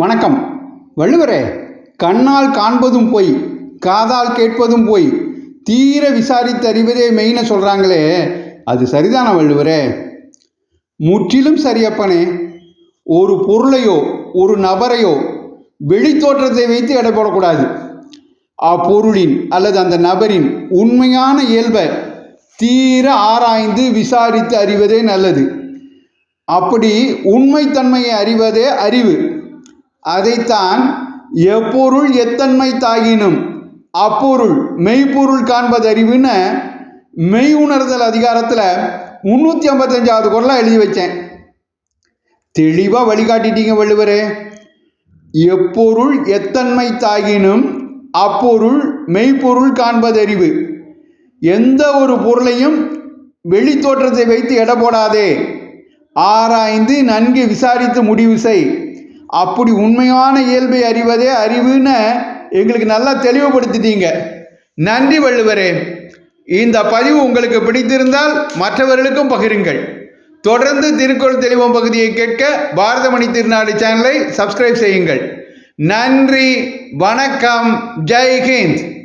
வணக்கம். வள்ளுவரே கண்ணால் காண்பதும் பொய் காதால் கேட்பதும் பொய் தீர விசாரித்து அறிவதே மெயின சொல்கிறாங்களே அது சரிதான வள்ளுவரே? முற்றிலும் சரியப்பனே ஒரு பொருளையோ ஒரு நபரையோ வெளித்தோற்றத்தை வைத்து எடை போடக்கூடாது. அப்பொருளின் அல்லது அந்த நபரின் உண்மையான இயல்பை தீர ஆராய்ந்து விசாரித்து அறிவதே நல்லது. அப்படி உண்மைத்தன்மையை அறிவதே அறிவு. அதைத்தான் எப்பொருள் எத்தன்மை தாகினும் அப்பொருள் மெய்ப்பொருள் காண்பது அறிவுன்னு மெய் உணர்தல் அதிகாரத்தில் முந்நூற்றி ஐம்பத்தஞ்சாவது குரலாக எழுதி வச்சேன். தெளிவாக வழிகாட்டிட்டீங்க வள்ளுவரே. எப்பொருள் எத்தன்மை தாகினும் அப்பொருள் மெய்ப்பொருள் காண்பதறிவு எந்த ஒரு பொருளையும் வெளித்தோற்றத்தை வைத்து எடை போடாதே. ஆராய்ந்து நன்கு விசாரித்து முடிவு செய். அப்படி உண்மையான இயல்பை அறிவதே அறிவுன்னு எங்களுக்கு நல்லா தெளிவுபடுத்திட்டீங்க. நன்றி வள்ளுவரே. இந்த பதிவு உங்களுக்கு பிடித்திருந்தால் மற்றவர்களுக்கும் பகிருங்கள். தொடர்ந்து திருக்குறள் தெளிவம் பகுதியை கேட்க பாரதமணி திருநாடு சேனலை சப்ஸ்கிரைப் செய்யுங்கள். நன்றி வணக்கம் ஜெய்ஹிந்த்